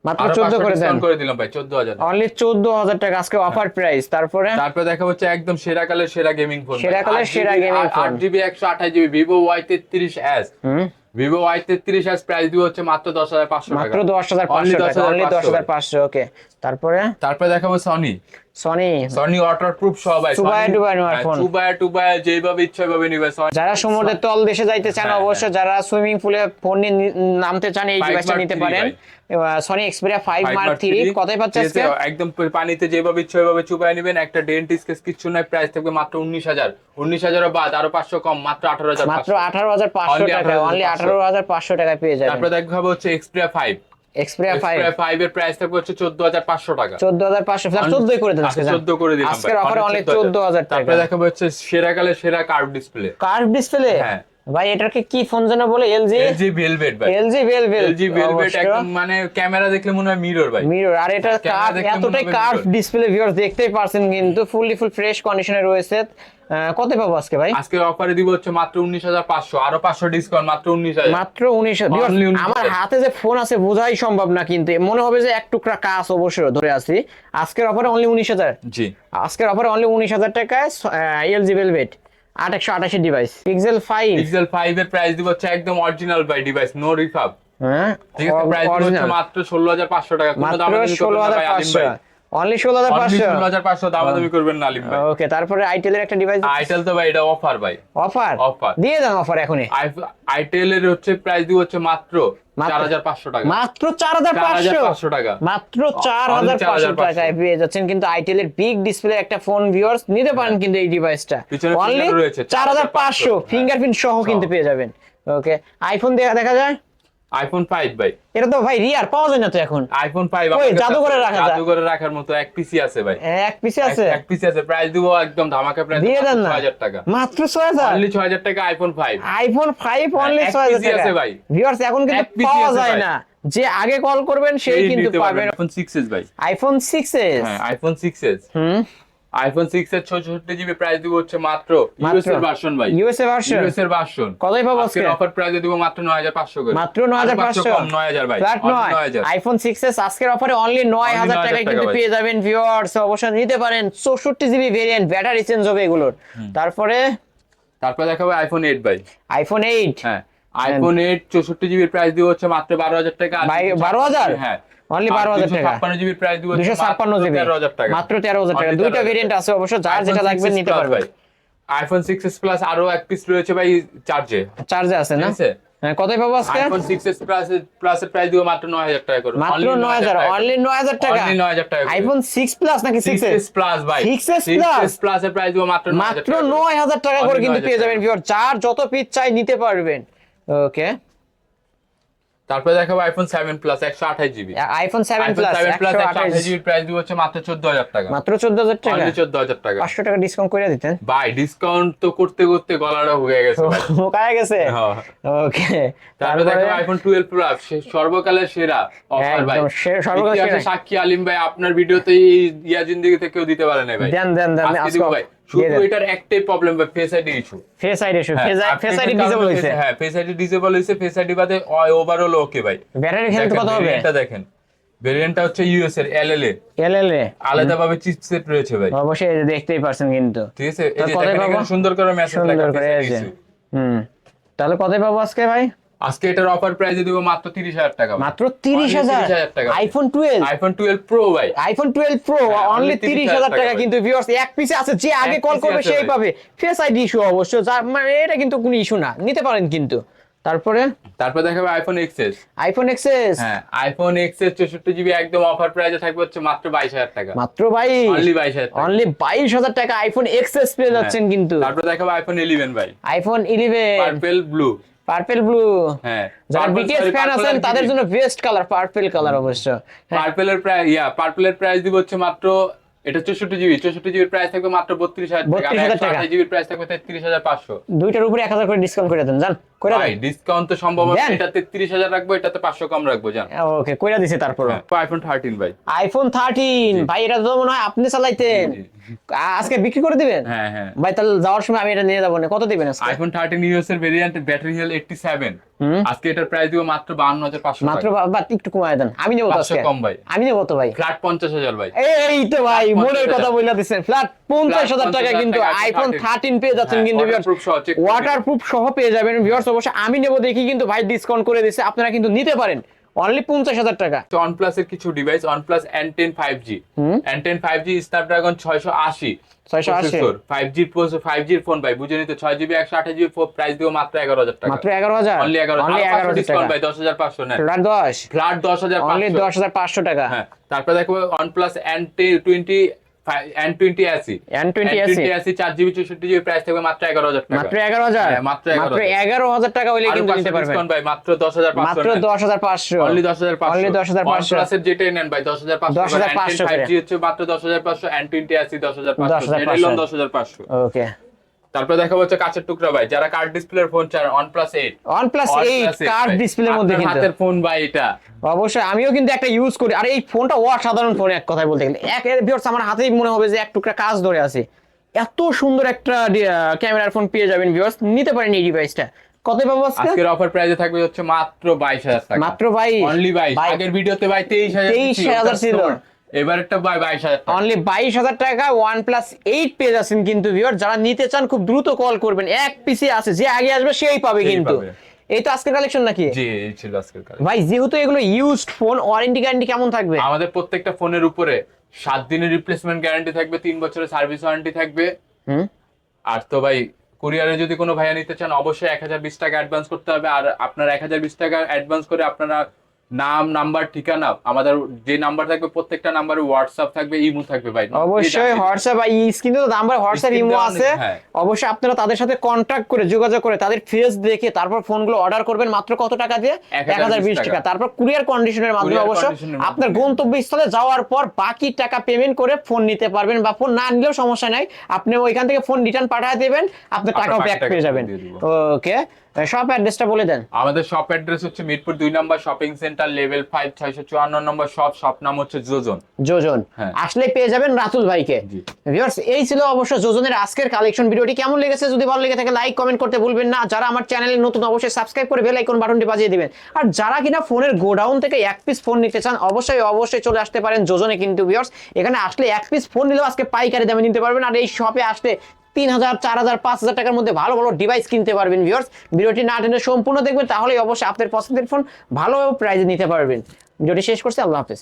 মাত্র 14 করে দেন। করে দিলাম ভাই চোদ্দ হাজার। অনলি চোদ্দ হাজার টাকা আজকে অফার প্রাইস তারপরে? তারপরে দেখা হচ্ছে একদম সেরা কালের সেরা গেমিং ফোন সেরা কালের সেরা phone। আট জিবি একশো আঠাশ জিবি ভিভো ওয়াই তেত্রিশ এস প্রাইস দিব হচ্ছে মাত্র দশ হাজার পাঁচশো টাকা। মাত্র দশ হাজার পাঁচশো দশ 10,500 হাজার পাঁচশো ওকে তারপরে? তারপরে দেখাবো Sony Sony Sony waterproof সহ ভাই চুবায়া নেওয়ার phone। চুবায়া টুবায়া যেভাবে ইচ্ছা ভাবে নিবে যারা সমুদ্রের তল দেশে যাইতে চান হ্যাঁ, অবশ্য যারা সুইমিং পুলে ফোন নিয়ে নামতে চান এই ডিভাইসটা নিতে পারেন। Sony Xperia five mark Mark three three। কতই পাচ্ছে আজকে? একদম পানিতে যেভাবে ইচ্ছা ওইভাবে চুবাই নেবেন। একটা ডেন্ট স্কেচ কিচ্ছু নাই প্রাইস থাকবে মাত্র উনিশ হাজার। উনিশ হাজারের বাদ আরও পাঁচশো কম মাত্র আঠারো হাজার মাত্র আঠারো হাজার পাঁচশো Only টাকা অনলি 18,500 আঠারো হাজার পাঁচশো টাকায় পেয়ে যাবেন। তারপরে দেখাবো হচ্ছে Xperia five Xperia five Xperia five এর প্রাইস থাকবে হচ্ছে চোদ্দ হাজার পাঁচশো টাকা। চোদ্দ হাজার পাঁচশো চোদ্দই করে দেন আজকে চোদ্দ করে দিলাম আজকের অফারে অনলি চোদ্দ হাজার টাকা। তারপরে দেখাবো হচ্ছে সেরা কালে সেরা কার্ভ ডিসপ্লে কার্ভ ডিসপ্লে হ্যাঁ। ভাই এটাকে কি ফোন যেন বলে? এলজি এলজি ভেলভেট ভাই। এলজি ভেলভেল এলজি ভেলভেট একদম মানে ক্যামেরা দেখলে মনে হয় মিরর ভাই। মিরর আর এটা কার্ভ এতটাই কার্ভ ডিসপ্লে ভিউয়ার্স দেখতেই পারছেন কিন্তু ফুললি ফুল ফ্রেশ কন্ডিশনে রয়েছে। কত পাবো আজকে ভাই? আজকে অফারে দিব হচ্ছে মাত্র উনিশ হাজার পাঁচশো আরও পাঁচশো ডিসকাউন্ট মাত্র উনিশ হাজার। মাত্র উনিশ Only 19,000 আমার হাতে যে ফোন আছে বোঝাই সম্ভব না কিন্তু। মনে হবে যে এক টুকরা কাজ অবশ্যই ধরে আছি। আজকের অফারে অনলি উনিশ হাজার। জি। আজকের অফারে অনলি উনিশ হাজার টাকায় এলজি ভেলভেট আট একশো আঠাশি device Pixel five Pixel five এর প্রাইস দিব হচ্ছে একদম original by device no refurb হ্যাঁ? ঠিক আছে প্রাইস হচ্ছে মাত্র ষোলো হাজার পাঁচশো টাকা। মাত্র ষোলো হাজার পাঁচশো। অনলি ষোলো হাজার Only পাঁচশো? ষোলো হাজার পাঁচশো দামাদামি করবেন না আলিম ভাই। ওকে তারপরে আইটেলের একটা ডিভাইস আইটেল তো ভাই এটা অফার ভাই। Offer Offer। দিয়ে দেন অফার এখনই। আইটেল এর হচ্ছে প্রাইস দিব হচ্ছে মাত্র টাকা। মাত্র চার হাজার পাঁচশো? 4,500 টাকা। মাত্র চার Only হাজার পাঁচশো। 4,500 টাকায় পেয়ে যাচ্ছেন কিন্তু আইটেল এর বিগ ডিসপ্লে একটা ফোন ভিউয়ার্স নিতে পারেন কিন্তু এই ডিভাইসটা অনলি চার হাজার পাঁচশো। 4,500 ফিঙ্গারপ্রিন্ট সহ কিন্তু পেয়ে যাবেন। ওকে আইফোন দেখা দেখা যায়? আইফোন ফাইভ ভাই। এটা তো ভাই রিয়ার পাওয়া যায় না তো এখন। আইফোন ফাইভ ওই, জাদুঘরে রাখা যায়। জাদুঘরে রাখার মতো এক পিসি আছে ভাই। এক পিসে আছে। এক পিসি আছে। প্রাইস দিব একদম ধামাকা প্রাইস দিয়ে দেন না। ছয় হাজার টাকা। মাত্র ছয় হাজার। অনলি ছয় হাজার টাকা iPhone five iPhone five only এক ছয় হাজার আছে ভাই। ভিউয়ার্স এখন কিন্তু পাওয়া যায় না। যে আগে কল করবেন সেই কিন্তু পাবেন। আইফোন সিক্স এস ভাই। আইফোন সিক্স এস হ্যাঁ আইফোন সিক্স এস হুম। আইফোন সিক্স এর ছষট্টি জিবি প্রাইস দিব হচ্ছে মাত্র। ইউএস এর ভার্সন ভাই। ইউএসএ ভার্সন ইউএস এর ভার্সন কতই পাবো আজকে? অফার প্রাইসে দিব মাত্র নয় হাজার পাঁচশো করে। মাত্র নয় হাজার আরও পাঁচশো? কম নয় হাজার ভাই। ফ্ল্যাট 9,000 আইফোন সিক্স এস আজকের অফারে অনলি নয় হাজার 9,000 টাকায় কিন্তু পেয়ে যাবেন ভিউয়ার্স অবশ্যই নিতে পারেন। চৌষট্টি জিবি ভেরিয়েন্ট ব্যাটারি চেঞ্জ হবে এগুলোর। তারপরে? তারপর দেখাবো আইফোন এইট ভাই। আইফোন এইট হ্যাঁ। আইফোন এইট চৌষট্টি জিবির প্রাইস দিব হচ্ছে মাত্র বারো হাজার টাকা। আর ভাই, 12,000? হ্যাঁ। 12,000 টাকা। ছাপ্পান্ন জিবির প্রাইস দিব দুশো ছাপ্পান্ন জিবি। টাকা। মাত্র তেরো হাজার টাকা। দুইটা ভেরিয়েন্ট আছে অবশ্য যার যেটা লাগবে নিতে আইফোন সিক্স প্লাস আরও এক পিস রয়েছে ভাই চার্জে চার্জে আছে না? আছে? হ্যাঁ কতই পাবো আজকে? IPhone six S plus plus এর প্রাইস দিব মাত্র নয় হাজার টাকা করে। মাত্র Only নয় হাজার অনলি নয় হাজার টাকা। Only 9,000 টাকা আইফোন সিক্স প্লাস নাকি সিক্স সিক্স এস প্লাস ভাই। 6s Plus? প্লাস এর প্রাইস দিব মাত্র 9,000 মাত্র টাকা করে। নয় হাজার টাকা করে কিন্তু পেয়ে যাবেন। ভিউয়ার যার যত পিস চাই নিতে পারবেন। ওকে তারপরে দেখাবো আইফোন সেভেন প্লাস একশো আঠাশ GB iPhone seven plus seven plus একশো একশো আঠাশ আঠাশ জিবির প্রাইস দিব হচ্ছে মাত্র চোদ্দ হাজার টাকা। মাত্র চোদ্দ হাজার টাকা? অনলি চোদ্দ হাজার টাকা। পাঁচশো টাকা ডিসকাউন্ট করে দিতেন? ভাই ডিসকাউন্ট তো করতে করতে গলাটা হয়ে গেছে। মোকায় (laughs) গেছে? হ্যাঁ। ওকে তারপরে দেখো আইফোন টুয়েলভ প্লাস সর্বকালের সেরা অফার ভাই। সর্বকালের সেরা। সাক্ষী আলিম ভাই আপনার ভিডিওতে ইয়া জিন্দিগি থেকে কেউ দিতে পারে না ভাই। দেন দেন দেন আজকে ভাই। শুধু এটার একটাই প্রবলেম ভাই face ID issue face ID issue face ID disable হয়েছে। হ্যাঁ ফেস আইডি ডিসেবল হয়েছে ফেস আইডি বাদে ওভারঅল ওকে ভাই। ব্যাটারি হেলথ কত হবে? ভেরিয়েন্টটা দেখেন। ভেরিয়েন্টটা হচ্ছে ইউএস এর এলএলএ এলএলএ আলাদাভাবে চিপসেট রয়েছে ভাই। অবশ্যই দেখতেই পারছেন কিন্তু। ঠিক আছে এই যে সুন্দর করে মেসেজ লেখা issue। হুম। তাহলে কত পাবো আজকে ভাই? আজকে এটার অফার প্রাইসে দিব মাত্র 30000 টাকা মাত্র তিরিশ Only হাজার 30,000 টাকা। আইফোন টুয়েলভ আইফোন 12 প্রো ভাই। আইফোন টুয়েলভ প্রো অনলি তিরিশ 30,000 হাজার টাকা কিন্তু ভিউয়ার্স এক পিসে আছে যে আগে কল করবে সেই পাবে। ফেস আইডি ইস্যু অবশ্য যার মানে এটা কিন্তু কোনো ইস্যু না। নিতে পারেন কিন্তু। তারপরে? তারপর দেখাবে আইফোন এক্সএস আইফোন এক্সেস হ্যাঁ আইফোন এক্সএস 64 জিবি একদম অফার প্রাইসে থাকবে হচ্ছে মাত্র 22000 টাকা। মাত্র ভাই অনলি 22000 টাকা। অনলি বাইশ হাজার টাকা আইফোন এক্সেস পেয়ে যাচ্ছেন হ্যাঁ। কিন্তু। তারপর দেখাবে আইফোন 11 ভাই। IPhone eleven purple blue purple blue হ্যাঁ যারা বিটিএস ফ্যান আছেন তাদের জন্য বেস্ট কালার পার্পল কালার অবশ্য। হ্যাঁ, পার্পলের প্রাইস ইয়া পার্পলের প্রাইস দিব হচ্ছে মাত্র এটা চৌষট্টি জিবি চৌষট্টি জিবির প্রাইস থাকবে মাত্র বত্রিশ হাজার টাকা। 32,000 টাকা। জিবির প্রাইস থাকবে তেত্রিশ হাজার পাঁচশো। দুইটার উপরে এক হাজার করে ডিসকাউন্ট করে দেন জান? কইরা ভাই ডিসকাউন্ট তো সম্ভব হবে এটাতে তিরিশ হাজার রাখব এটাতে পাঁচশো কম রাখব জান। ওকে কইরা দিছে তারপর আইফোন থার্টিন ভাই। আইফোন থার্টিন ভাই এটা তো মনে হয় আপনি চালাইতেন। আজকে বিক্রি করে দিবেন? হ্যাঁ হ্যাঁ। ভাই তাহলে যাওয়ার সময় আমি এটা নিয়ে যাব না। কত দিবেন আজকে? আইফোন থার্টিন ইউএস এর variant battery health eighty seven হুম। আজকে এটার প্রাইস দিব মাত্র বান্ন হাজার পাঁচশো মাত্র বা- একটু কমায় দেন। আমি নেব তো আজকে। কম ভাই। আমি নেব তো ভাই। ফ্ল্যাট পঞ্চাশ হাজার ভাই। এই তো ভাই মনের কথা বলে দিচ্ছেন ফ্ল্যাট পঞ্চাশ হাজার টাকা কিন্তু আইফোন 13 থার্টিন পেয়ে যাচ্ছেন হ্যাঁ, কিন্তু waterproof সহ check করে ওয়াটার প্রুফ সহ পেয়ে যাবেন ভিউয়ার্স অবশ্য আমি নেব দেখি কিন্তু ভাই ডিসকাউন্ট করে দিচ্ছে আপনারা কিন্তু নিতে পারেন। অনলি পঞ্চাশ হাজার টাকা। OnePlus এর কিছু device OnePlus N10 5G N10 5G Snapdragon 680 680 5G 5G phone ভাই বুঝে নিতে 6GB 128GB প্রাইস দিব মাত্র 11000 টাকা। মাত্র এগারো হাজার? অনলি এগারো হাজার। ডিসকাউন্ট টাকা। ভাই 10500 নেন ফ্ল্যাট দশ? ফ্ল্যাট 10500 অনলি দশ হাজার পাঁচশো টাকা। হ্যাঁ তারপর দেখো OnePlus N20 N20 SE N20 SE SE 4GB 64GB price থাকবে মাত্র এগারো হাজার মাত্র এগারো হাজার হ্যাঁ, মাত্র 11,000 এগারো হাজার টাকা হইলে কিন্তু নিতে পারবেন ভাই মাত্র 10500 মাত্র নেন। দশ হাজার পাঁচশো অনলি দশ হাজার পাঁচশো দশ হাজার পাঁচশো আছে যেটাই নেন ভাই দশ হাজার পাঁচশো 10,500 ফাইভ করে। জি হচ্ছে মাত্র দশ হাজার পাঁচশো এন টোয়েন্টি আসি দশ হাজার পাঁচশো 10,500 যেটাই দশ হাজার পাঁচশো ওকে তারপর দেখা হচ্ছে কাঁচের টুকরা ভাই যারা কার্ড ডিসপ্লের ফোন চান OnePlus eight OnePlus eight curve ডিসপ্লের মধ্যে কিন্তু। হাতের ফোন ভাই এটা। অবশ্যই আমিও কিন্তু একটা ইউজ করি। আর এই ফোনটা অসাধারণ ফোন এক কথায় বলতে গেলে। এক ভিউয়ার্স আমার হাতেই মনে হবে যে এক টুকরা কাজ ধরে আছে। এত সুন্দর একটা ক্যামেরার ফোন পেয়ে যাবেন ভিউয়ার্স নিতে পারেন এই ডিভাইসটা কত পাবো আজকে? আজকের অফার প্রাইসে থাকবে হচ্ছে মাত্র বাইশ হাজার টাকা। মাত্র ভাই অনলি বাইশ। আগের ভিডিওতে ভাই তেইশ হাজার 23,000 ছিল। এবার একটা ভাই বাইশ হাজার অনলি বাইশ হাজার টাকা ওয়ান প্লাস এইট পেয়ে যাচ্ছেন কিন্তু ভিউয়ার যারা নিতে চান খুব দ্রুত কল করবেন। এক পিসে আছে যে আগে আসবে সেই পাবে কিন্তু। এই তো আজকের কালেকশন নাকি? জি এই ছিল আজকের কাজ ভাই যেহেতু এগুলো ইউজড ফোন ওয়ারেন্টি গ্যারান্টি কেমন থাকবে? আমাদের প্রত্যেকটা ফোনের উপরে সাত দিনের রিপ্লেসমেন্ট গ্যারান্টি থাকবে তিন বছরের সার্ভিস ওয়ারেন্টি থাকবে। হুম? আর তো ভাই কুরিয়ারে যদি কোনো ভাইয়া নিতে চান অবশ্যই এক হাজার বিশ টাকা অ্যাডভান্স করতে হবে। আর আপনার এক হাজার বিশ টাকা অ্যাডভান্স করে আপনারা নাম নাম্বার ঠিকানা আমাদের যে নাম্বার থাকবে প্রত্যেকটা নাম্বারে হোয়াটসঅ্যাপ থাকবে ইমো থাকবে ভাই। অবশ্যই হোয়াটসঅ্যাপ বা স্ক্রিনে তো নাম্বার হোয়াটসঅ্যাপ ইমো আছে। হ্যাঁ। অবশ্যই আপনারা তাদের সাথে কন্ট্যাক্ট করে যোগাযোগ করে তাদের ফেস দেখে তারপর ফোনগুলো অর্ডার করবেন মাত্র কত টাকা দিয়ে? এক হাজার বিশ 1020 টাকা। তারপর কুরিয়ার কন্ডিশনের মাধ্যমে অবশ্য। আপনার গন্তব্যস্থলে যাওয়ার পর বাকি টাকা পেমেন্ট করে ফোন নিতে পারবেন বা ফোন না নিলেও সমস্যা নাই। আপনি ওইখান থেকে ফোন রিটার্ন পাঠিয়ে দেবেন আপনার টাকাও ব্যাক পেয়ে যাবেন। ওকে সব অ্যাড্রেসটা বলে দেন। আমাদের শপ অ্যাড্রেস হচ্ছে মিরপুর দুই নম্বর শপিং সেন্টার লেভেল ফাইভ ছয়শো চুয়ান্ন নম্বর শপ শপ নাম হচ্ছে যোজন যোজন। আসলে পেয়ে যাবেন রাতুল ভাইকে। ভিউয়ার্স এই ছিল অবশ্য যোজনের আজকের কালেকশন ভিডিওটি কেমন লেগেছে? যদি ভালো লেগে থাকে লাইক কমেন্ট করতে ভুলবেন না। যারা আমার চ্যানেলে নতুন অবশ্যই সাবস্ক্রাইব করে বেল আইকন বাটনটি বাজিয়ে দিবেন। আর যারা কিনা ফোনের গোডাউন থেকে এক পিস ফোন নিতে চান অবশ্যই অবশ্যই চলে আসতে পারেন যোজনে কিন্তু ভিউয়ার্স এখানে আসলে এক পিস ফোন নিলেও আজকে পাইকারি দামে নিতে পারবেন। আর এই শপে আসলে তিন হাজার চার হাজার পাঁচ হাজার টাকার মধ্যে ভালো ভালো ডিভাইস কিনতে পারবেন ভিউয়ার্স ভিডিওটি না টেনে সম্পূর্ণ দেখবেন, তাহলেই অবশ্যই আপনার পছন্দের ফোন ভালো প্রাইজে নিতে পারবেন। ভিডিওটি শেষ করছি, আল্লাহ হাফেজ।